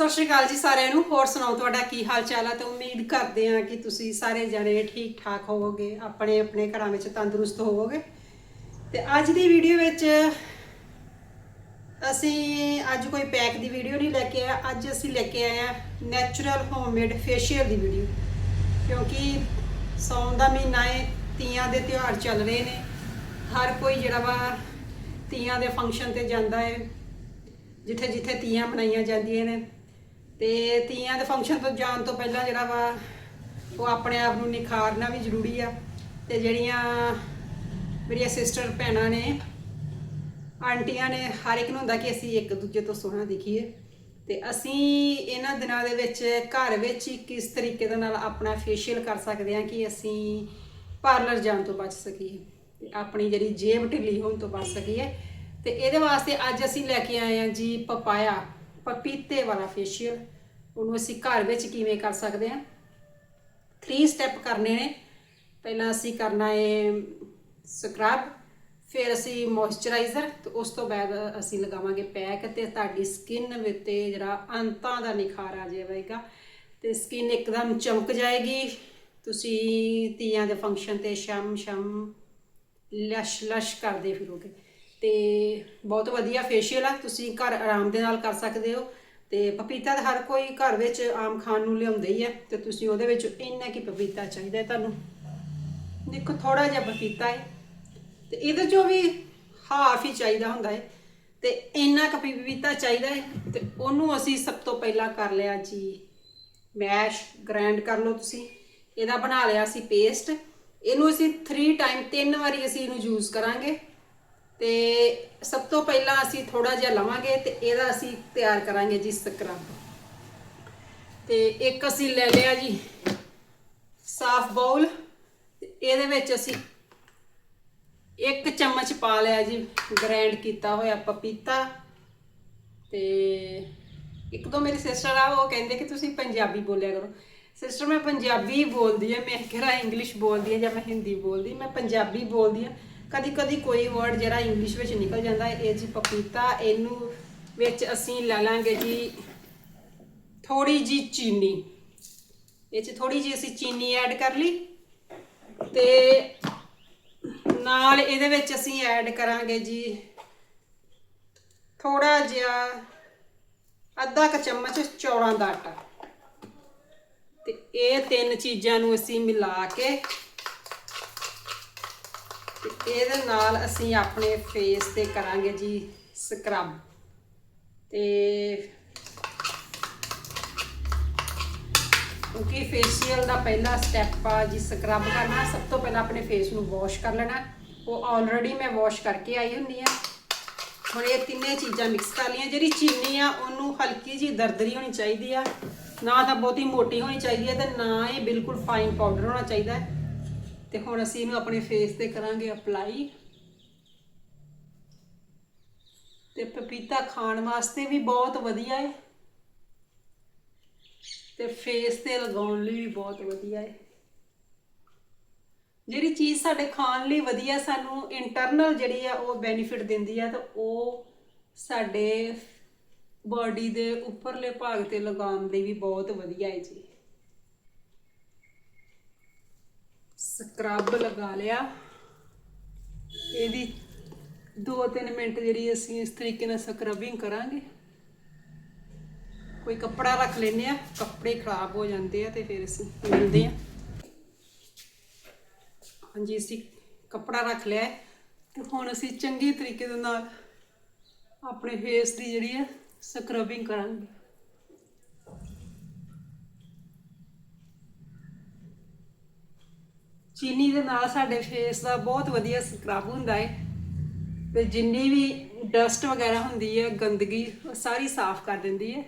ਸਤਿ ਸ਼੍ਰੀ ਅਕਾਲ ਜੀ ਸਾਰਿਆਂ ਨੂੰ। ਹੋਰ ਸੁਣਾਓ ਤੁਹਾਡਾ ਕੀ ਹਾਲ ਚਾਲ ਹੈ ਤੇ ਉਮੀਦ ਕਰਦੇ ਹਾਂ ਕਿ ਤੁਸੀਂ ਸਾਰੇ ਜਣੇ ਠੀਕ ਠਾਕ ਹੋਵੋਗੇ, ਆਪਣੇ ਆਪਣੇ ਘਰਾਂ ਵਿੱਚ ਤੰਦਰੁਸਤ ਹੋਵੋਗੇ। ਤੇ ਅੱਜ ਦੀ ਵੀਡੀਓ ਵਿੱਚ ਅਸੀਂ ਅੱਜ ਕੋਈ ਪੈਕ ਦੀ ਵੀਡੀਓ ਨਹੀਂ ਲੈ ਕੇ ਆਇਆ ਅੱਜ ਅਸੀਂ ਲੈ ਕੇ ਆਏ ਆ ਨੈਚੁਰਲ ਹੋਮਮੇਡ ਫੇਸ਼ੀਅਲ ਦੀ ਵੀਡੀਓ। ਕਿਉਂਕਿ ਸੌਣ ਦਾ ਮਹੀਨਾ ਹੈ ਤੀਆਂ ਦੇ ਤਿਉਹਾਰ ਚੱਲ ਰਹੇ ਨੇ। ਹਰ ਕੋਈ ਜਿਹੜਾ ਵਾ ਤੀਆਂ ਦੇ ਫੰਕਸ਼ਨ ਤੇ ਜਾਂਦਾ ਹੈ ਜਿੱਥੇ ਜਿੱਥੇ ਤੀਆਂ ਮਨਾਈਆਂ ਜਾਂਦੀਆਂ ਨੇ। ਤੇ ਤੀਆਂ ਦੇ ਫੰਕਸ਼ਨ ਤੋਂ ਜਾਣ ਤੋਂ ਪਹਿਲਾਂ ਜਿਹੜਾ ਵਾ, ਉਹ ਆਪਣੇ ਆਪ ਨੂੰ ਨਿਖਾਰਨਾ ਵੀ ਜ਼ਰੂਰੀ ਆ। ਤੇ ਜਿਹੜੀਆਂ ਮੇਰੀਆਂ ਸਿਸਟਰ ਭੈਣਾਂ ਨੇ, ਆਂਟੀਆਂ ਨੇ, ਹਰ ਇੱਕ ਨੂੰ ਹੁੰਦਾ ਕਿ ਅਸੀਂ ਇੱਕ ਦੂਜੇ ਤੋਂ ਸੋਹਣਾ ਦਿਖੀਏ। ਤੇ ਅਸੀਂ ਇਹਨਾਂ ਦਿਨਾਂ ਦੇ ਵਿੱਚ ਘਰ ਵਿੱਚ ਹੀ ਕਿਸ ਤਰੀਕੇ ਦੇ ਨਾਲ ਆਪਣਾ ਫੇਸ਼ੀਅਲ ਕਰ ਸਕਦੇ ਹਾਂ ਕਿ ਅਸੀਂ ਪਾਰਲਰ ਜਾਣ ਤੋਂ ਬਚ ਸਕੀਏ। ਤੇ ਆਪਣੀ ਜਿਹੜੀ ਜੇਬ ਢਿੱਲੀ ਹੋਣ ਤੋਂ ਬਚ ਸਕੀਏ। ਤੇ ਇਹਦੇ ਵਾਸਤੇ ਅੱਜ ਅਸੀਂ ਲੈ ਕੇ ਆਏ ਹਾਂ ਜੀ ਪਪਾਇਆ, ਪਪੀਤੇ ਵਾਲਾ ਫੇਸ਼ੀਅਲ ਉਹਨੂੰ ਅਸੀਂ ਘਰ ਵਿੱਚ ਕਿਵੇਂ ਕਰ ਸਕਦੇ ਹਾਂ? 3 ਸਟੈਪ ਕਰਨੇ ਨੇ। ਪਹਿਲਾਂ ਅਸੀਂ ਕਰਨਾ ਹੈ ਸਕਰਬ ਫਿਰ ਅਸੀਂ ਮੋਇਸਚਰਾਈਜ਼ਰ ਤੇ ਉਸ ਤੋਂ ਬਾਅਦ ਅਸੀਂ ਲਗਾਵਾਂਗੇ ਪੈਕ ਤੇ ਤੁਹਾਡੀ ਸਕਿਨ ਵਿੱਚ ਜਿਹੜਾ ਅੰਤਾਂ ਦਾ ਨਿਖਾਰ ਆ ਜਾਵੇਗਾ ਤੇ ਸਕਿਨ ਇੱਕਦਮ ਚਮਕ ਜਾਏਗੀ। ਤੁਸੀਂ ਤੀਆਂ ਦੇ ਫੰਕਸ਼ਨ ਤੇ ਸ਼ਮ ਸ਼ਮ ਲਸ਼ ਲਸ਼ ਕਰਦੇ ਫਿਰੋਗੇ। ਤੇ ਬਹੁਤ ਵਧੀਆ ਫੇਸ਼ੀਅਲ ਆ। ਤੁਸੀਂ ਘਰ ਆਰਾਮ ਦੇ ਨਾਲ ਕਰ ਸਕਦੇ ਹੋ। ਤੇ ਪਪੀਤਾ ਤਾਂ ਹਰ ਕੋਈ ਘਰ ਵਿੱਚ ਆਮ ਖਾਣ ਨੂੰ ਲਿਆਉਂਦਾ ਹੀ ਹੈ ਤੇ ਤੁਸੀਂ ਉਹਦੇ ਵਿੱਚ ਇੰਨਾ ਕੀ ਪਪੀਤਾ ਚਾਹੀਦਾ ਹੈ ਤੁਹਾਨੂੰ। ਦੇਖੋ ਥੋੜਾ ਜਿਹਾ ਪਪੀਤਾ ਹੈ, ਤੇ ਇਹਦੇ ਚੋਂ ਵੀ ਹਾਫ ਹੀ ਚਾਹੀਦਾ ਹੁੰਦਾ ਹੈ, ਤੇ ਇੰਨਾ ਕੁ ਪਪੀਤਾ ਚਾਹੀਦਾ ਹੈ, ਤੇ ਉਹਨੂੰ ਅਸੀਂ ਸਭ ਤੋਂ ਪਹਿਲਾਂ ਕਰ ਲਿਆ ਜੀ ਮੈਸ਼ ਗ੍ਰਾਈਂਡ ਕਰ ਲਓ ਤੁਸੀਂ। ਇਹਦਾ ਬਣਾ ਲਿਆ ਅਸੀਂ ਪੇਸਟ। ਇਹਨੂੰ ਅਸੀਂ 3 ਟਾਈਮ ਤਿੰਨ ਵਾਰੀ ਅਸੀਂ ਇਹਨੂੰ ਯੂਜ਼ ਕਰਾਂਗੇ। ਤੇ ਸਭ ਤੋਂ ਪਹਿਲਾਂ ਅਸੀਂ ਥੋੜਾ ਜਿਹਾ ਲਵਾਂਗੇ ਤੇ ਇਹਦਾ ਅਸੀਂ ਤਿਆਰ ਕਰਾਂਗੇ ਜੀ ਸਕਰਬ। ਤੇ ਇੱਕ ਅਸੀਂ ਲੈ ਲਿਆ ਜੀ ਸਾਫ਼ ਬਾਉਲ ਇਹਦੇ ਵਿੱਚ ਅਸੀਂ ਇੱਕ ਚਮਚ ਪਾ ਲਿਆ ਜੀ ਗ੍ਰਾਈਂਡ ਕੀਤਾ ਹੋਇਆ ਪਪੀਤਾ ਤੇ ਇੱਕ ਦੋ ਮੇਰੀ ਸਿਸਟਰ ਆ, ਉਹ ਕਹਿੰਦੇ ਕਿ ਤੁਸੀਂ ਪੰਜਾਬੀ ਬੋਲਿਆ ਕਰੋ। ਸਿਸਟਰ ਮੈਂ ਪੰਜਾਬੀ ਬੋਲਦੀ ਆ, ਮੈਂ ਕਿਹੜਾ ਇੰਗਲਿਸ਼ ਬੋਲਦੀ ਆ ਜਾਂ ਮੈਂ ਹਿੰਦੀ ਬੋਲਦੀ, ਮੈਂ ਪੰਜਾਬੀ ਬੋਲਦੀ ਆ। ਕਦੀ ਕਦੀ ਕੋਈ ਵਰਡ ਜਿਹੜਾ ਇੰਗਲਿਸ਼ ਵਿੱਚ ਨਿਕਲ ਜਾਂਦਾ ਹੈ, ਇਹ ਜੀ ਪਪੀਤਾ, ਇਹਨੂੰ ਵਿੱਚ ਅਸੀਂ ਲੈ ਲਾਂਗੇ ਜੀ ਥੋੜੀ ਜੀ ਚੀਨੀ। ਇਹ ਚ ਥੋੜੀ ਜੀ ਅਸੀਂ ਚੀਨੀ ਐਡ ਕਰ ਲਈ ਤੇ ਨਾਲ ਇਹਦੇ ਵਿੱਚ ਅਸੀਂ ਐਡ ਕਰਾਂਗੇ ਜੀ ਥੋੜਾ ਜਿਹਾ ਅੱਧਾ ਕ ਚਮਚ ਚੌਲਾਂ ਦਾ ਆਟਾ। ਤੇ ਇਹ ਤਿੰਨ ਚੀਜ਼ਾਂ ਨੂੰ ਅਸੀਂ ਮਿਲਾ ਕੇ ਤੇ ਇਹਦੇ ਨਾਲ ਅਸੀਂ ਆਪਣੇ ਫੇਸ ਤੇ ਕਰਾਂਗੇ ਜੀ ਸਕਰਬ ਤੇ ਕਿਉਂਕਿ ਫੇਸ਼ੀਅਲ ਦਾ ਪਹਿਲਾ ਸਟੈਪ ਆ ਜੀ ਸਕਰਬ ਕਰਨਾ, ਸਭ ਤੋਂ ਪਹਿਲਾਂ ਆਪਣੇ ਫੇਸ ਨੂੰ ਵਾਸ਼ ਕਰ ਲੈਣਾ। ਉਹ ਆਲਰੇਡੀ ਮੈਂ ਵਾਸ਼ ਕਰਕੇ ਆਈ ਹੁੰਦੀ ਆ ਹੁਣ ਇਹ ਤਿੰਨੇ ਚੀਜ਼ਾਂ ਮਿਕਸ ਕਰ ਲਈਆਂ। ਜਿਹੜੀ ਚੀਨੀ ਆ, ਉਹਨੂੰ ਹਲਕੀ ਜੀ ਦਰਦਰੀ ਹੋਣੀ ਚਾਹੀਦੀ ਆ। ਨਾ ਤਾਂ ਬਹੁਤੀ ਮੋਟੀ ਹੋਣੀ ਚਾਹੀਦੀ ਹੈ ਤੇ ਨਾ ਇਹ ਬਿਲਕੁਲ ਫਾਈਨ ਪਾਊਡਰ ਹੋਣਾ ਚਾਹੀਦਾ। ਹੈ ਤੇ ਹੁਣ ਅਸੀਂ ਇਹਨੂੰ ਆਪਣੇ ਫੇਸ ਤੇ ਕਰਾਂਗੇ ਅਪਲਾਈ ਤੇ ਪਪੀਤਾ ਖਾਣ ਵਾਸਤੇ ਵੀ ਬਹੁਤ ਵਧੀਆ ਹੈ ਤੇ ਫੇਸ ਤੇ ਲਗਾਉਣ ਲਈ ਵੀ ਬਹੁਤ ਵਧੀਆ ਹੈ ਜਿਹੜੀ ਚੀਜ਼ ਸਾਡੇ ਖਾਣ ਲਈ ਵਧੀਆ ਸਾਨੂੰ ਇੰਟਰਨਲ ਜਿਹੜੀ ਆ ਉਹ ਬੈਨੀਫਿਟ ਦਿੰਦੀ ਆ ਤਾਂ ਉਹ ਸਾਡੇ ਬਾਡੀ ਦੇ ਉੱਪਰਲੇ ਭਾਗ ਤੇ ਲਗਾਉਣ ਲਈ ਵੀ ਬਹੁਤ ਵਧੀਆ ਹੈ ਜੀ। ਸਕਰਬ ਲਗਾ ਲਿਆ। ਇਹਦੀ 2-3 ਮਿੰਟ ਜਿਹੜੀ ਅਸੀਂ ਇਸ ਤਰੀਕੇ ਨਾਲ ਸਕਰਬਿੰਗ ਕਰਾਂਗੇ। ਕੋਈ ਕੱਪੜਾ ਰੱਖ ਲੈਨੇ ਆ ਕੱਪੜੇ ਖਰਾਬ ਹੋ ਜਾਂਦੇ ਆ ਤੇ ਫਿਰ ਅਸੀਂ ਮਿਲਦੇ ਆ ਹਾਂਜੀ, ਅਸੀਂ ਕੱਪੜਾ ਰੱਖ ਲਿਆ ਹੈ ਤੇ ਹੁਣ ਅਸੀਂ ਚੰਗੀ ਤਰੀਕੇ ਦੇ ਨਾਲ ਆਪਣੇ ਫੇਸ ਦੀ ਜਿਹੜੀ ਆ ਸਕਰਬਿੰਗ ਕਰਾਂਗੇ। ਚੀਨੀ ਦੇ ਨਾਲ ਸਾਡੇ ਫੇਸ ਦਾ ਬਹੁਤ ਵਧੀਆ ਸਕਰਬ ਹੁੰਦਾ ਹੈ ਤੇ ਜਿੰਨੀ ਵੀ ਡਸਟ ਵਗੈਰਾ ਹੁੰਦੀ ਹੈ ਗੰਦਗੀ ਉਹ ਸਾਰੀ ਸਾਫ਼ ਕਰ ਦਿੰਦੀ ਹੈ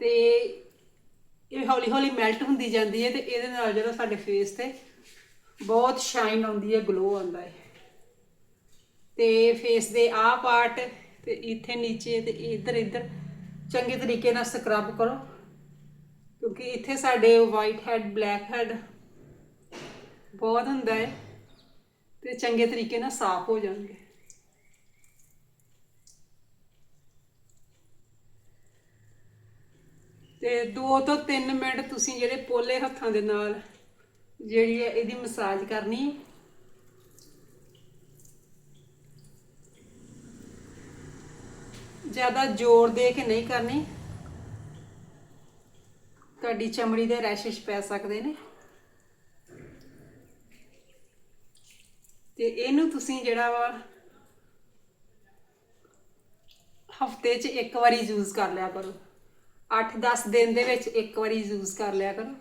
ਤੇ ਇਹ ਹੌਲੀ ਹੌਲੀ ਮੈਲਟ ਹੁੰਦੀ ਜਾਂਦੀ ਹੈ ਤੇ ਇਹਦੇ ਨਾਲ ਜਿਹੜਾ ਸਾਡੇ ਫੇਸ ਤੇ ਬਹੁਤ ਸ਼ਾਈਨ ਆਉਂਦੀ ਹੈ ਗਲੋ ਆਉਂਦਾ ਹੈ ਤੇ ਫੇਸ ਦੇ ਆ ਪਾਰਟ ਤੇ ਇੱਥੇ ਨੀਚੇ ਤੇ ਇੱਧਰ ਇੱਧਰ ਚੰਗੇ ਤਰੀਕੇ ਨਾਲ ਸਕਰਬ ਕਰੋ। ਕਿਉਂਕਿ ਇੱਥੇ ਸਾਡੇ ਵਾਈਟ ਹੈਡ ਬਲੈਕ ਹੈਡ ਬਹੁਤ ਹੁੰਦਾ ਹੈ ਤੇ ਚੰਗੇ ਤਰੀਕੇ ਨਾਲ ਸਾਫ਼ ਹੋ ਜਾਣਗੇ। ਤੇ 2 ਤੋਂ 3 ਮਿੰਟ ਤੁਸੀਂ ਜਿਹੜੇ ਪੋਲੇ ਹੱਥਾਂ ਦੇ ਨਾਲ ਜਿਹੜੀ ਹੈ ਇਹਦੀ ਮਸਾਜ ਕਰਨੀ। ਜ਼ਿਆਦਾ ਜ਼ੋਰ ਦੇ ਕੇ ਨਹੀਂ ਕਰਨੀ। ਤੁਹਾਡੀ ਚਮੜੀ ਦੇ ਰੈਸ਼ਸ ਪੈ ਸਕਦੇ ਨੇ। ਤੇ ਇਹਨੂੰ ਤੁਸੀਂ ਜਿਹੜਾ ਵਾ ਹਫ਼ਤੇ 'ਚ ਇੱਕ ਵਾਰੀ ਯੂਜ਼ ਕਰ ਲਿਆ ਕਰੋ। 8-10 ਦਿਨ ਦੇ ਵਿੱਚ ਇੱਕ ਵਾਰੀ ਯੂਜ਼ ਕਰ ਲਿਆ ਕਰੋ।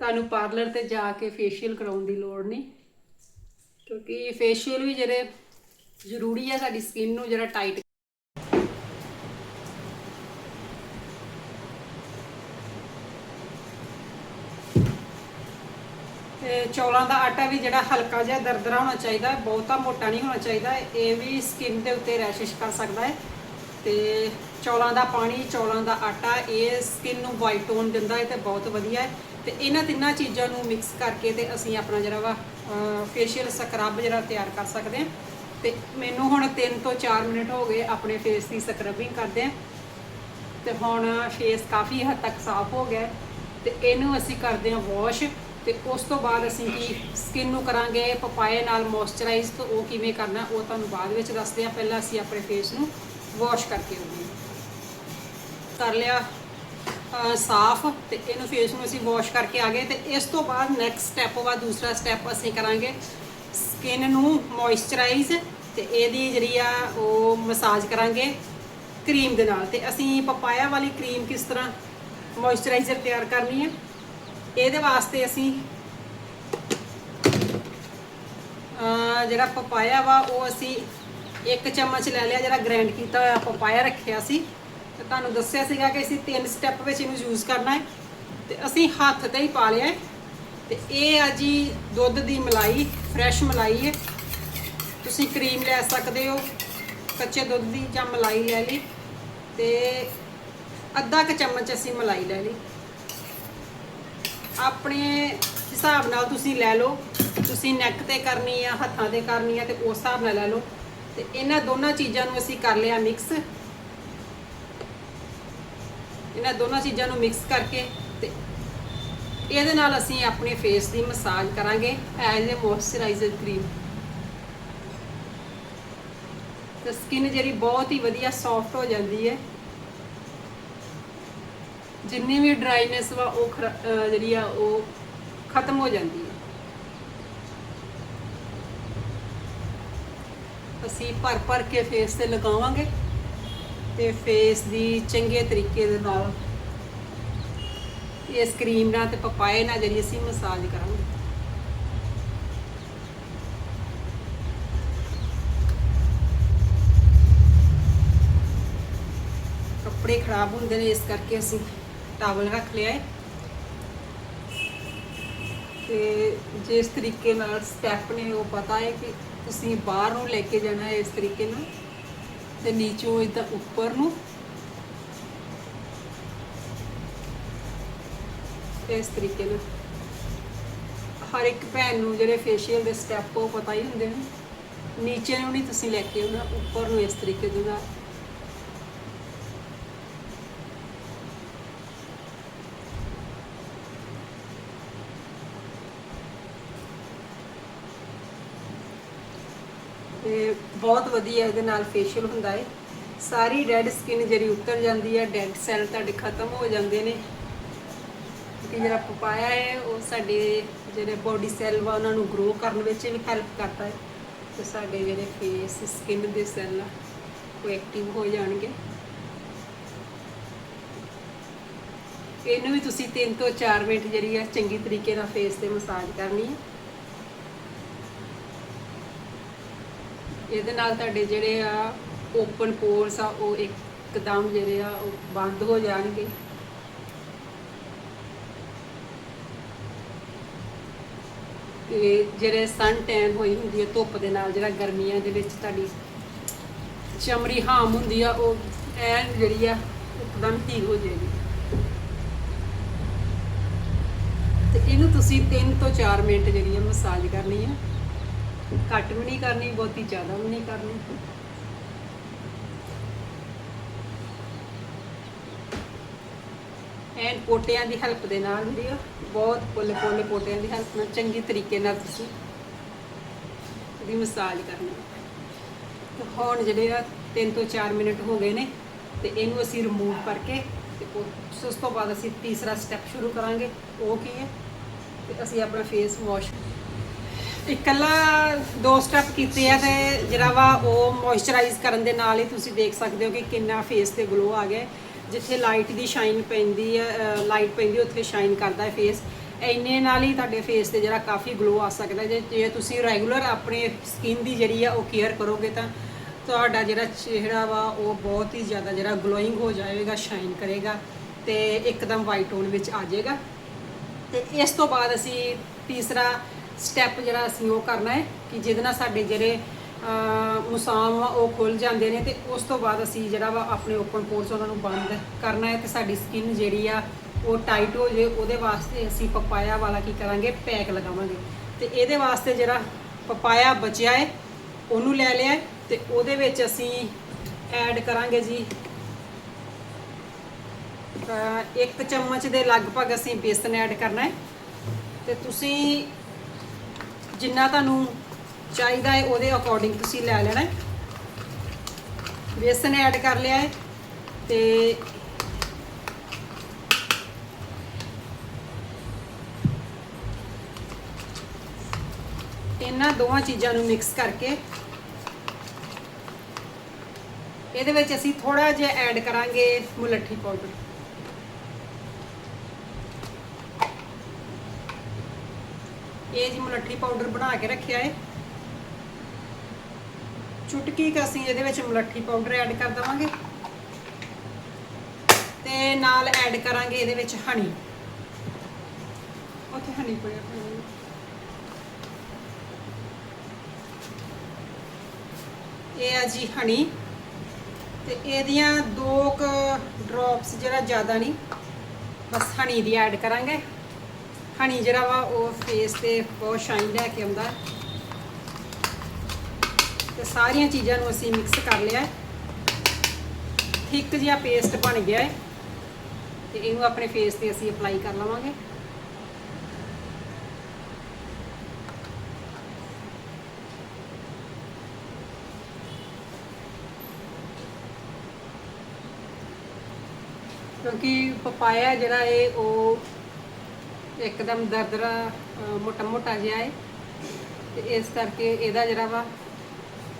ਤੁਹਾਨੂੰ ਪਾਰਲਰ ਤੇ ਜਾ ਕੇ ਫੇਸ਼ੀਅਲ ਕਰਾਉਣ ਦੀ ਲੋੜ ਨਹੀਂ, ਕਿਉਂਕਿ ਫੇਸ਼ੀਅਲ ਵੀ ਜਿਹੜੇ ਜ਼ਰੂਰੀ ਹੈ ਸਾਡੀ ਸਕਿਨ ਨੂੰ ਜਿਹੜਾ ਟਾਈਟ ਤੇ ਚੌਲਾਂ ਦਾ ਆਟਾ ਵੀ ਜਿਹੜਾ ਹਲਕਾ ਜਿਹਾ ਦਰਦਰਾ ਹੋਣਾ ਚਾਹੀਦਾ ਹੈ, ਬਹੁਤਾ ਮੋਟਾ ਨਹੀਂ ਹੋਣਾ ਚਾਹੀਦਾ ਇਹ ਵੀ ਸਕਿਨ ਦੇ ਉੱਤੇ ਰੈਸ਼ਿਸ਼ ਕਰ ਸਕਦਾ ਹੈ। ਤੇ ਚੌਲਾਂ ਦਾ ਪਾਣੀ, ਚੌਲਾਂ ਦਾ ਆਟਾ, ਇਹ ਸਕਿਨ ਨੂੰ ਵਾਈਟ ਟੋਨ ਦਿੰਦਾ ਹੈ ਤੇ ਬਹੁਤ ਵਧੀਆ ਹੈ। ਤੇ ਇਹਨਾਂ ਤਿੰਨਾਂ ਚੀਜ਼ਾਂ ਨੂੰ ਮਿਕਸ ਕਰਕੇ ਤੇ ਅਸੀਂ ਆਪਣਾ ਜਿਹੜਾ ਵਾ ਫੇਸ਼ੀਅਲ ਸਕਰਬ ਜਿਹੜਾ ਤਿਆਰ ਕਰ ਸਕਦੇ ਹਾਂ। ਤੇ ਮੈਨੂੰ ਹੁਣ 3 ਤੋਂ 4 ਮਿੰਟ ਹੋ ਗਏ ਆਪਣੇ ਫੇਸ ਦੀ ਸਕਰਬਿੰਗ ਕਰਦੇ ਆ ਤੇ ਹੁਣ ਫੇਸ ਕਾਫੀ ਹੱਦ ਤੱਕ ਸਾਫ਼ ਹੋ ਗਿਆ ਹੈ। ਤੇ ਇਹਨੂੰ ਅਸੀਂ ਕਰਦੇ ਹਾਂ ਵਾਸ਼ ਤੇ ਉਸ ਤੋਂ ਬਾਅਦ ਅਸੀਂ ਕੀ ਸਕਿਨ ਨੂੰ ਕਰਾਂਗੇ, ਪਪਾਏ ਨਾਲ ਮੋਇਸਚਰਾਈਜ਼ ਤੇ ਉਹ ਕਿਵੇਂ ਕਰਨਾ, ਉਹ ਤੁਹਾਨੂੰ ਬਾਅਦ ਵਿੱਚ ਦੱਸਦੇ ਹਾਂ। ਪਹਿਲਾਂ ਅਸੀਂ ਆਪਣੇ ਫੇਸ ਨੂੰ ਵਾਸ਼ ਕਰਕੇ ਆਉਂਦੇ ਹਾਂ ਕਰ ਲਿਆ ਸਾਫ਼ ਤੇ ਇਹਨੂੰ ਫੇਸ ਨੂੰ ਅਸੀਂ ਵਾਸ਼ ਕਰਕੇ ਆ ਗਏ ਤੇ ਇਸ ਤੋਂ ਬਾਅਦ ਨੈਕਸਟ ਸਟੈਪ ਵਾ ਦੂਸਰਾ ਸਟੈਪ ਅਸੀਂ ਕਰਾਂਗੇ ਸਕਿਨ ਨੂੰ ਮੋਇਸਚਰਾਈਜ਼ ਤੇ ਇਹਦੀ ਜਿਹੜੀ ਆ ਉਹ ਮਸਾਜ ਕਰਾਂਗੇ ਕਰੀਮ ਦੇ ਨਾਲ ਤੇ ਅਸੀਂ ਪਪਾਇਆ ਵਾਲੀ ਕਰੀਮ ਕਿਸ ਤਰ੍ਹਾਂ ਮੋਇਸਚਰਾਈਜ਼ਰ ਤਿਆਰ ਕਰਨੀ ਹੈ? ਇਹਦੇ ਵਾਸਤੇ ਅਸੀਂ ਜਿਹੜਾ ਪਪਾਇਆ ਵਾ, ਉਹ ਅਸੀਂ ਇੱਕ ਚਮਚ ਲੈ ਲਿਆ, ਜਿਹੜਾ ਗ੍ਰਾਈਂਡ ਕੀਤਾ ਹੋਇਆ ਪਪਾਇਆ ਰੱਖਿਆ ਸੀ। ਤੇ ਤੁਹਾਨੂੰ ਦੱਸਿਆ ਸੀਗਾ ਕਿ ਅਸੀਂ ਤਿੰਨ ਸਟੈਪ ਵਿੱਚ ਇਹਨੂੰ ਯੂਜ਼ ਕਰਨਾ ਹੈ। ਤੇ ਅਸੀਂ ਹੱਥ ਤੇ ਹੀ ਪਾ ਲਿਆ ਹੈ। ਤੇ ਇਹ ਆ ਜੀ ਦੁੱਧ ਦੀ ਮਲਾਈ ਫਰੈਸ਼ ਮਲਾਈ ਹੈ। ਤੁਸੀਂ ਕਰੀਮ ਲੈ ਸਕਦੇ ਹੋ, ਕੱਚੇ ਦੁੱਧ ਦੀ ਜਾਂ ਮਲਾਈ ਲੈ ਲਈ। ਤੇ ਅੱਧਾ ਕੁ ਚਮਚ ਅਸੀਂ ਮਲਾਈ ਲੈ ਲਈ। ਆਪਣੇ ਹਿਸਾਬ ਨਾਲ ਤੁਸੀਂ ਲੈ ਲਓ। ਤੁਸੀਂ ਨੈਕ ਤੇ ਕਰਨੀ ਆ, ਹੱਥਾਂ ਤੇ ਕਰਨੀ ਆ ਤੇ ਉਸ ਹਿਸਾਬ ਨਾਲ ਲੈ ਲਓ। ਤੇ ਇਹਨਾਂ ਦੋਨਾਂ ਚੀਜ਼ਾਂ ਨੂੰ ਅਸੀਂ ਕਰ ਲਿਆ ਮਿਕਸ ਇਹਨਾਂ ਦੋਨਾਂ ਚੀਜ਼ਾਂ ਨੂੰ ਮਿਕਸ ਕਰਕੇ ਤੇ ਇਹਦੇ ਨਾਲ ਅਸੀਂ ਆਪਣੇ ਫੇਸ ਦੀ ਮਸਾਜ ਕਰਾਂਗੇ ਐਜ਼ ਅ ਮੋਇਸਚਰਾਈਜ਼ਰ ਕਰੀਮ ਤੇ ਸਕਿਨ ਜਿਹੜੀ ਬਹੁਤ ਹੀ ਵਧੀਆ ਸੌਫਟ ਹੋ ਜਾਂਦੀ ਹੈ। ਜਿੰਨੀ ਵੀ ਡਰਾਈਨੈਸ ਵਾ ਉਹ ਖਰ- ਜਿਹੜੀ ਆ ਉਹ ਖਤਮ ਹੋ ਜਾਂਦੀ ਹੈ ਅਸੀਂ ਭਰ ਭਰ ਕੇ ਫੇਸ ਤੇ ਲਗਾਵਾਂਗੇ ਤੇ ਫੇਸ ਦੀ ਚੰਗੇ ਤਰੀਕੇ ਦੇ ਨਾਲ ਇਸ ਕਰੀਮ ਨਾਲ ਤੇ ਪਪਾਏ ਨਾਲ ਜਿਹੜੀ ਅਸੀਂ ਮਸਾਜ ਕਰਾਂਗੇ। ਕੱਪੜੇ ਖਰਾਬ ਹੁੰਦੇ ਨੇ ਇਸ ਕਰਕੇ ਅਸੀਂ ਟਾਵਲ ਰੱਖ ਲਿਆ ਹੈ। ਤੇ ਜਿਸ ਤਰੀਕੇ ਨਾਲ ਸਟੈਪ ਨੇ ਉਹ ਪਤਾ ਹੈ ਕਿ ਤੁਸੀਂ ਬਾਹਰ ਨੂੰ ਲੈ ਕੇ ਜਾਣਾ ਹੈ ਇਸ ਤਰੀਕੇ ਨਾਲ, ਤੇ ਨੀਚੋਂ ਇਦਾਂ ਉੱਪਰ ਨੂੰ। ਇਸ ਤਰੀਕੇ ਨਾਲ। ਹਰ ਇੱਕ ਭੈਣ ਨੂੰ ਜਿਹੜੇ ਫੇਸ਼ੀਅਲ ਦੇ ਸਟੈਪ ਉਹ ਪਤਾ ਹੀ ਹੁੰਦੇ ਨੇ। ਨੀਚੇ ਨੂੰ ਨਹੀਂ ਤੁਸੀਂ ਲੈ ਕੇ ਆਉਣਾ, ਉੱਪਰ ਨੂੰ ਇਸ ਤਰੀਕੇ ਦੇ ਨਾਲ। ਤੇ ਬਹੁਤ ਵਧੀਆ ਇਹਦੇ ਨਾਲ ਫੇਸ਼ੀਅਲ ਹੁੰਦਾ ਹੈ ਸਾਰੀ ਡੈਡ ਸਕਿਨ ਜਿਹੜੀ ਉਤਰ ਜਾਂਦੀ ਹੈ ਡੈਡ ਸੈੱਲ ਤੁਹਾਡੇ ਖਤਮ ਹੋ ਜਾਂਦੇ ਨੇ। ਕਿ ਜਿਹੜਾ ਪਪਾਇਆ ਹੈ ਉਹ ਸਾਡੇ ਜਿਹੜੇ ਬੋਡੀ ਸੈੱਲ ਵਾ, ਉਹਨਾਂ ਨੂੰ ਗਰੋ ਕਰਨ ਵਿੱਚ ਵੀ ਹੈਲਪ ਕਰਦਾ ਹੈ ਤੇ ਸਾਡੇ ਜਿਹੜੇ ਫੇਸ ਸਕਿਨ ਦੇ ਸੈੱਲ ਆ, ਉਹ ਐਕਟਿਵ ਹੋ ਜਾਣਗੇ। ਇਹਨੂੰ ਵੀ ਤੁਸੀਂ 3 ਤੋਂ 4 ਮਿੰਟ ਜਿਹੜੀ ਆ ਚੰਗੀ ਤਰੀਕੇ ਨਾਲ ਫੇਸ ਤੇ ਮਸਾਜ ਕਰਨੀ ਹੈ ਇਹਦੇ ਨਾਲ ਤੁਹਾਡੇ ਜਿਹੜੇ ਆ ਓਪਨ ਪੋਰਸ ਆ, ਉਹ ਇੱਕਦਮ ਜਿਹੜੇ ਆ, ਉਹ ਬੰਦ ਹੋ ਜਾਣਗੇ। ਤੇ ਜਿਹੜੇ ਸਨ ਟੈਨ ਹੋਈ ਹੁੰਦੀ ਹੈ ਧੁੱਪ ਦੇ ਨਾਲ ਜਿਹੜਾ ਗਰਮੀਆਂ ਦੇ ਵਿੱਚ ਤੁਹਾਡੀ ਚਮੜੀ ਹਾਮ ਹੁੰਦੀ ਆ, ਉਹ ਐਨ ਜਿਹੜੀ ਆ, ਇੱਕਦਮ ਠੀਕ ਹੋ ਜਾਏਗੀ। ਤੇ ਇਹਨੂੰ ਤੁਸੀਂ 3 ਤੋਂ 4 ਮਿੰਟ ਜਿਹੜੀ ਆ, ਮਸਾਜ ਕਰਨੀ ਆ। ਘੱਟ ਵੀ ਨਹੀਂ ਕਰਨੀ, ਬਹੁਤੀ ਜ਼ਿਆਦਾ ਵੀ ਨਹੀਂ ਕਰਨੀ। ਐਂਡ ਪੋਟਿਆਂ ਦੀ ਹੈਲਪ ਦੇ ਨਾਲ ਜਿਹੜੀ ਆ ਬਹੁਤ ਪੋਲੇ ਪੋਲੇ ਪੋਟਿਆਂ ਦੀ ਹੈਲਪ ਨਾਲ ਚੰਗੀ ਤਰੀਕੇ ਨਾਲ ਤੁਸੀਂ ਇਹਦੀ ਮਸਾਜ ਕਰਨੀ। ਹੁਣ ਜਿਹੜੇ ਆ 3 ਤੋਂ 4 ਮਿੰਟ ਹੋ ਗਏ ਨੇ, ਤੇ ਇਹਨੂੰ ਅਸੀਂ ਰਿਮੂਵ ਕਰਕੇ ਤੇ ਉਸ ਉਸ ਤੋਂ ਬਾਅਦ ਅਸੀਂ ਤੀਸਰਾ ਸਟੈਪ ਸ਼ੁਰੂ ਕਰਾਂਗੇ। ਉਹ ਕੀ ਹੈ? ਤੇ ਅਸੀਂ ਆਪਣਾ ਫੇਸ ਵਾਸ਼ ਇਕੱਲਾ ਦੋ ਸਟੈਪ ਕੀਤੇ ਆ ਤੇ ਜਿਹੜਾ ਵਾ ਉਹ ਮੋਇਸਚਰਾਈਜ਼ ਕਰਨ ਦੇ ਨਾਲ ਹੀ ਤੁਸੀਂ ਦੇਖ ਸਕਦੇ ਹੋ ਕਿ ਕਿੰਨਾ ਫੇਸ ਤੇ ਗਲੋ ਆ ਗਿਆ ਜਿੱਥੇ ਲਾਈਟ ਦੀ ਸ਼ਾਈਨ ਪੈਂਦੀ ਹੈ ਲਾਈਟ ਪੈਂਦੀ ਉੱਥੇ ਸ਼ਾਈਨ ਕਰਦਾ ਹੈ ਫੇਸ ਇੰਨੇ ਨਾਲ ਹੀ ਤੁਹਾਡੇ ਫੇਸ ਤੇ ਜਿਹੜਾ ਕਾਫੀ ਗਲੋ ਆ ਸਕਦਾ ਜੇ ਜੇ ਤੁਸੀਂ ਰੈਗੂਲਰ ਆਪਣੇ ਸਕਿਨ ਦੀ ਜਿਹੜੀ ਆ ਉਹ ਕੇਅਰ ਕਰੋਗੇ ਤਾਂ ਤੁਹਾਡਾ ਜਿਹੜਾ ਚਿਹਰਾ ਵਾ, ਉਹ ਬਹੁਤ ਹੀ ਜ਼ਿਆਦਾ ਜਿਹੜਾ ਗਲੋਇੰਗ ਹੋ ਜਾਏਗਾ ਸ਼ਾਈਨ ਕਰੇਗਾ ਤੇ ਇੱਕਦਮ ਵਾਈਟ ਟੋਨ ਵਿੱਚ ਆ ਜਾਏਗਾ। ਤੇ ਇਸ ਤੋਂ ਬਾਅਦ ਅਸੀਂ ਤੀਸਰਾ ਸਟੈਪ ਜਿਹੜਾ ਅਸੀਂ ਉਹ ਕਰਨਾ ਹੈ ਕਿ ਜਿਹਦੇ ਨਾਲ ਸਾਡੇ ਜਿਹੜੇ ਮੁਸਾਮ ਆ, ਉਹ ਖੁੱਲ ਜਾਂਦੇ ਨੇ ਤੇ ਉਸ ਤੋਂ ਬਾਅਦ ਅਸੀਂ ਜਿਹੜਾ ਵਾ ਆਪਣੇ ਓਪਨ ਪੋਰਸ ਉਹਨਾਂ ਨੂੰ ਬੰਦ ਕਰਨਾ ਹੈ ਤੇ ਸਾਡੀ ਸਕਿਨ ਜਿਹੜੀ ਆ, ਉਹ ਟਾਈਟ ਹੋ ਜੇ ਉਹਦੇ ਵਾਸਤੇ ਅਸੀਂ ਪਪਾਇਆ ਵਾਲਾ ਕੀ ਕਰਾਂਗੇ? ਪੈਕ ਲਗਾਵਾਂਗੇ। ਤੇ ਇਹਦੇ ਵਾਸਤੇ ਜਿਹੜਾ ਪਪਾਇਆ ਬਚਿਆ ਹੈ, ਉਹਨੂੰ ਲੈ ਲਿਆ ਹੈ ਤੇ ਉਹਦੇ ਵਿੱਚ ਅਸੀਂ ਐਡ ਕਰਾਂਗੇ ਜੀ ਇੱਕ ਚਮਚ ਦੇ ਲਗਭਗ ਅਸੀਂ ਬੇਸਨ ਐਡ ਕਰਨਾ ਹੈ। ਤੇ ਤੁਸੀਂ ਜਿੰਨਾ ਤੁਹਾਨੂੰ ਚਾਹੀਦਾ ਹੈ, ਉਹਦੇ ਅਕੋਰਡਿੰਗ ਤੁਸੀਂ ਲੈ ਲੈਣਾ ਹੈ। ਬੇਸਨ ਐਡ ਕਰ ਲਿਆ ਹੈ ਤੇ ਇਹਨਾਂ ਦੋਵਾਂ ਚੀਜ਼ਾਂ ਨੂੰ ਮਿਕਸ ਕਰਕੇ ਇਹਦੇ ਵਿੱਚ ਅਸੀਂ ਥੋੜਾ ਜਿਹਾ ਐਡ ਕਰਾਂਗੇ ਮੁਲੱਠੀ ਪਾਊਡਰ ਇਹ ਜੀ ਮਲੱਠੀ ਪਾਊਡਰ ਬਣਾ ਕੇ ਰੱਖਿਆ ਹੈ ਚੁਟਕੀ ਕ ਅਸੀਂ ਇਹਦੇ ਵਿੱਚ ਮਲੱਠੀ ਪਾਊਡਰ ਐਡ ਕਰ ਦਵਾਂਗੇ। ਤੇ ਨਾਲ ਐਡ ਕਰਾਂਗੇ ਇਹਦੇ ਵਿੱਚ ਹਨੀ ਉੱਥੇ ਹਨੀ ਪਿਆ ਇਹ ਆ ਜੀ ਹਨੀ ਤੇ ਇਹਦੀਆਂ ਦੋ ਕ ਡ੍ਰੌਪਸ ਜਿਹੜਾ ਜ਼ਿਆਦਾ ਨਹੀਂ, ਬਸ ਹਨੀ ਦੀ ਐਡ ਕਰਾਂਗੇ। ਹਨੀ ਜਿਹੜਾ ਵਾ ਉਹ ਫੇਸ ਤੇ ਬਹੁਤ ਸ਼ਾਈਨ ਲੈ ਕੇ ਆਉਂਦਾ। ਹੈ। ਤੇ ਸਾਰੀਆਂ ਚੀਜ਼ਾਂ ਨੂੰ ਅਸੀਂ ਮਿਕਸ ਕਰ ਲਿਆ ਹੈ। ਥਿਕ ਜਿਹਾ ਪੇਸਟ ਬਣ ਗਿਆ ਹੈ। ਤੇ ਇਹਨੂੰ ਆਪਣੇ ਫੇਸ ਤੇ ਅਸੀਂ ਅਪਲਾਈ ਕਰ ਲਵਾਂਗੇ। ਕਿਉਂਕਿ ਪਪਾਇਆ ਜਿਹੜਾ ਹੈ, ਉਹ ਇੱਕਦਮ ਦਰਦਰਾ ਮੋਟਾ ਮੋਟਾ ਜਿਹਾ ਹੈ ਤੇ ਇਸ ਕਰਕੇ ਇਹਦਾ ਜਿਹੜਾ ਵਾ,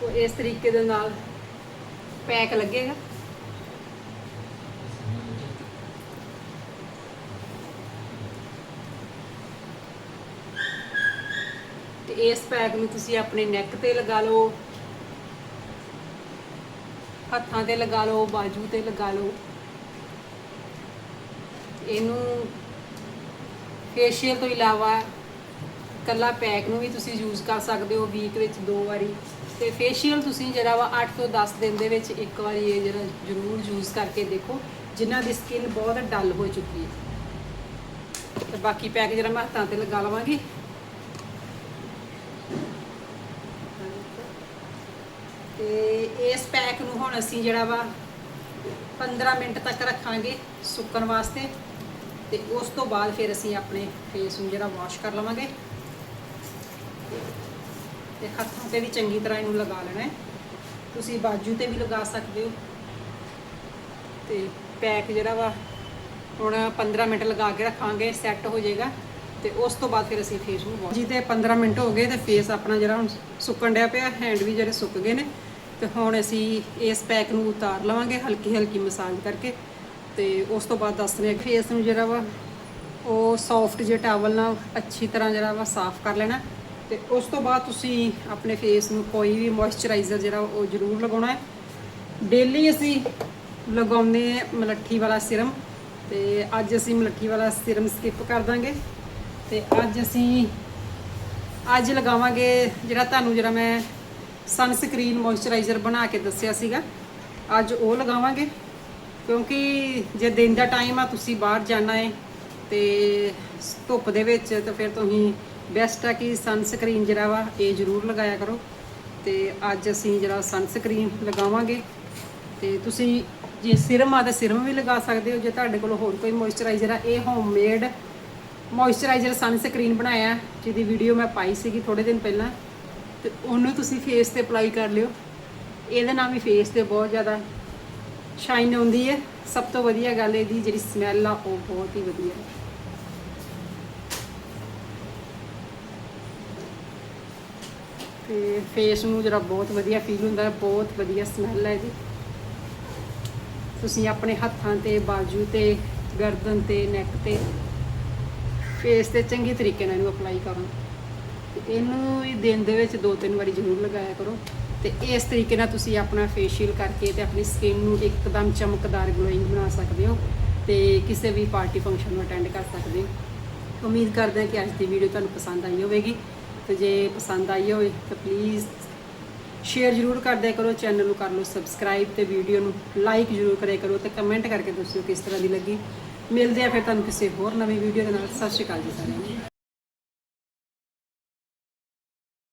ਉਹ ਇਸ ਤਰੀਕੇ ਦੇ ਨਾਲ ਪੈਕ ਲੱਗੇਗਾ। ਤੇ ਇਸ ਪੈਕ ਨੂੰ ਤੁਸੀਂ ਆਪਣੇ ਨੈਕ ਤੇ ਲਗਾ ਲਓ, ਹੱਥਾਂ ਤੇ ਲਗਾ ਲਓ, ਬਾਜੂ ਤੇ ਲਗਾ ਲਓ। ਇਹਨੂੰ ਫੇਸ਼ੀਅਲ ਤੋਂ ਇਲਾਵਾ ਕੱਲਾ ਪੈਕ ਨੂੰ ਵੀ ਤੁਸੀਂ ਯੂਜ਼ ਕਰ ਸਕਦੇ ਹੋ ਵੀਕ ਵਿੱਚ ਦੋ ਵਾਰੀ। ਤੇ ਫੇਸ਼ੀਅਲ ਤੁਸੀਂ ਜਿਹੜਾ ਵਾ 8 ਤੋਂ 10 ਦਿਨ ਦੇ ਵਿੱਚ ਇੱਕ ਵਾਰੀ ਇਹ ਜਿਹੜਾ ਜ਼ਰੂਰ ਯੂਜ਼ ਕਰਕੇ ਦੇਖੋ, ਜਿਨ੍ਹਾਂ ਦੀ ਸਕਿਨ ਬਹੁਤ ਡਲ ਹੋ ਚੁੱਕੀ ਹੈ। ਤੇ ਬਾਕੀ ਪੈਕ ਜਿਹੜਾ ਮੈਂ ਹੱਥਾਂ ਤੇ ਲਗਾ ਲਵਾਂਗੀ। ਤੇ ਇਸ ਪੈਕ ਨੂੰ ਹੁਣ ਅਸੀਂ ਜਿਹੜਾ ਵਾ 15 ਮਿੰਟ ਤੱਕ ਰੱਖਾਂਗੇ ਸੁੱਕਣ ਵਾਸਤੇ। ਤੇ ਉਸ ਤੋਂ ਬਾਅਦ ਫਿਰ ਅਸੀਂ ਆਪਣੇ ਫੇਸ ਨੂੰ ਜਿਹੜਾ ਵਾਸ਼ ਕਰ ਲਵਾਂਗੇ। ਤੇ ਹੱਥਾਂ ਤੇ ਵੀ ਚੰਗੀ ਤਰ੍ਹਾਂ ਇਹਨੂੰ ਲਗਾ ਲੈਣਾ ਹੈ। ਤੁਸੀਂ ਬਾਜੂ ਤੇ ਵੀ ਲਗਾ ਸਕਦੇ ਹੋ। ਤੇ ਪੈਕ ਜਿਹੜਾ ਵਾ, ਹੁਣ 15 ਮਿੰਟ ਲਗਾ ਕੇ ਰੱਖਾਂਗੇ ਸੈੱਟ ਹੋ ਜਾਏਗਾ। ਤੇ ਉਸ ਤੋਂ ਬਾਅਦ ਫਿਰ ਅਸੀਂ ਫੇਸ ਨੂੰ ਵਾਸ਼ ਜੀ ਤੇ 15 ਮਿੰਟ ਹੋ ਗਏ ਤੇ ਫੇਸ ਆਪਣਾ ਜਿਹੜਾ ਹੁਣ ਸੁੱਕਣ ਡਿਆ ਪਿਆ ਹੈਂਡ ਵੀ ਜਿਹੜੇ ਸੁੱਕ ਗਏ ਨੇ। ਤੇ ਹੁਣ ਅਸੀਂ ਇਸ ਪੈਕ ਨੂੰ ਉਤਾਰ ਲਵਾਂਗੇ ਹਲਕੀ ਹਲਕੀ ਮਸਾਜ ਕਰਕੇ। ਤੇ ਉਸ ਤੋਂ ਬਾਅਦ ਦੱਸਦੇ ਹਾਂ ਫੇਸ ਨੂੰ ਜਿਹੜਾ ਵਾ, ਉਹ ਸੌਫਟ ਜਿਹੇ ਟਾਵਲ ਨਾਲ ਅੱਛੀ ਤਰ੍ਹਾਂ ਜਿਹੜਾ ਵਾ ਸਾਫ਼ ਕਰ ਲੈਣਾ। ਤੇ ਉਸ ਤੋਂ ਬਾਅਦ ਤੁਸੀਂ ਆਪਣੇ ਫੇਸ ਨੂੰ ਕੋਈ ਵੀ ਮੋਇਸਚਰਾਈਜ਼ਰ ਜਿਹੜਾ, ਉਹ ਜ਼ਰੂਰ ਲਗਾਉਣਾ ਹੈ। ਡੇਲੀ ਅਸੀਂ ਲਗਾਉਂਦੇ ਮਲੱਠੀ ਵਾਲਾ ਸਿਰਮ ਤੇ ਅੱਜ ਅਸੀਂ ਮਲੱਠੀ ਵਾਲਾ ਸਿਰਮ ਸਕਿਪ ਕਰ ਦਾਂਗੇ। ਤੇ ਅੱਜ ਅਸੀਂ, ਅੱਜ ਲਗਾਵਾਂਗੇ ਜਿਹੜਾ ਤੁਹਾਨੂੰ ਜਿਹੜਾ ਮੈਂ ਸਨਸਕ੍ਰੀਨ ਮੋਇਸਚਰਾਈਜ਼ਰ ਬਣਾ ਕੇ ਦੱਸਿਆ ਸੀਗਾ, ਅੱਜ ਉਹ ਲਗਾਵਾਂਗੇ। ਕਿਉਂਕਿ ਜੇ ਦਿਨ ਦਾ ਟਾਈਮ ਆ, ਤੁਸੀਂ ਬਾਹਰ ਜਾਣਾ ਹੈ ਤੇ ਧੁੱਪ ਦੇ ਵਿੱਚ ਤਾਂ ਫਿਰ ਤੁਸੀਂ ਬੈਸਟ ਆ ਕਿ ਸਨਸਕ੍ਰੀਨ ਜਿਹੜਾ ਵਾ, ਇਹ ਜ਼ਰੂਰ ਲਗਾਇਆ ਕਰੋ। ਤੇ ਅੱਜ ਅਸੀਂ ਜਿਹੜਾ ਸਨਸਕ੍ਰੀਨ ਲਗਾਵਾਂਗੇ, ਤੇ ਤੁਸੀਂ ਜੇ ਸਿਰਮ ਆ, ਤਾਂ ਸਿਰਮ ਵੀ ਲਗਾ ਸਕਦੇ ਹੋ। ਜੇ ਤੁਹਾਡੇ ਕੋਲ ਹੋਰ ਕੋਈ ਮੋਇਸਚਰਾਈਜ਼ਰ ਆ, ਇਹ ਹੋਮਮੇਡ ਮੋਇਸਚਰਾਈਜ਼ਰ ਸਨਸਕ੍ਰੀਨ ਬਣਾਇਆ, ਜਿਹਦੀ ਵੀਡੀਓ ਮੈਂ ਪਾਈ ਸੀਗੀ ਥੋੜੇ ਦਿਨ ਪਹਿਲਾਂ, ਤੇ ਉਹਨੂੰ ਤੁਸੀਂ ਫੇਸ ਤੇ ਅਪਲਾਈ ਕਰ ਲਿਓ। ਇਹਦੇ ਨਾਲ ਵੀ ਫੇਸ ਤੇ ਬਹੁਤ ਜ਼ਿਆਦਾ ਸ਼ਾਈਨ ਆਉਂਦੀ ਹੈ। ਸਭ ਤੋਂ ਵਧੀਆ ਗੱਲ ਇਹਦੀ ਜਿਹੜੀ ਸਮੈਲ ਆ, ਉਹ ਬਹੁਤ ਹੀ ਵਧੀਆ ਹੈ। ਤੇ ਫੇਸ ਨੂੰ ਜਿਹੜਾ ਬਹੁਤ ਵਧੀਆ ਫੀਲ ਹੁੰਦਾ ਹੈ, ਬਹੁਤ ਵਧੀਆ ਸਮੈਲ ਹੈ ਇਹਦੀ। ਤੁਸੀਂ ਆਪਣੇ ਹੱਥਾਂ ਤੇ, ਬਾਜੂ ਤੇ, ਗਰਦਨ ਤੇ ਨੈਕ ਤੇ ਫੇਸ ਤੇ ਚੰਗੇ ਤਰੀਕੇ ਨਾਲ ਇਹਨੂੰ ਅਪਲਾਈ ਕਰੋ। ਤੇ ਇਹਨੂੰ ਵੀ ਦਿਨ ਦੇ ਵਿੱਚ ਦੋ ਤਿੰਨ ਵਾਰੀ ਜ਼ਰੂਰ ਲਗਾਇਆ ਕਰੋ। ਤੇ ਇਸ ਤਰੀਕੇ ਨਾਲ ਤੁਸੀਂ ਆਪਣਾ ਫੇਸ਼ੀਅਲ ਕਰਕੇ ਤੇ ਆਪਣੀ ਸਕਿਨ ਨੂੰ ਇੱਕਦਮ ਚਮਕਦਾਰ ਗਲੋਇੰਗ ਬਣਾ ਸਕਦੇ ਹੋ ਤੇ ਕਿਸੇ ਵੀ ਪਾਰਟੀ ਫੰਕਸ਼ਨ ਨੂੰ ਅਟੈਂਡ ਕਰ ਸਕਦੇ ਹੋ। ਉਮੀਦ ਕਰਦੇ ਹਾਂ ਕਿ ਅੱਜ ਦੀ ਵੀਡੀਓ ਤੁਹਾਨੂੰ ਪਸੰਦ ਆਈ ਹੋਵੇਗੀ। ਤੇ ਜੇ ਪਸੰਦ ਆਈ ਹੋਵੇ ਤਾਂ ਪਲੀਜ਼ ਸ਼ੇਅਰ ਜ਼ਰੂਰ ਕਰ ਕਰੋ ਚੈਨਲ ਨੂੰ ਕਰ ਲਓ ਸਬਸਕ੍ਰਾਈਬ ਤੇ ਵੀਡੀਓ ਨੂੰ ਲਾਈਕ ਜ਼ਰੂਰ ਕਰਿਆ ਕਰੋ ਤੇ ਕਮੈਂਟ ਕਰਕੇ ਦੱਸਿਓ ਕਿਸ ਤਰ੍ਹਾਂ ਦੀ ਲੱਗੀ। ਮਿਲਦੇ ਆ ਫਿਰ ਤੁਹਾਨੂੰ ਕਿਸੇ ਹੋਰ ਨਵੀਂ ਵੀਡੀਓ ਦੇ ਨਾਲ। ਸਤਿ ਸ਼੍ਰੀ ਅਕਾਲ ਜੀ ਸਾਰਿਆਂ ਨੂੰ।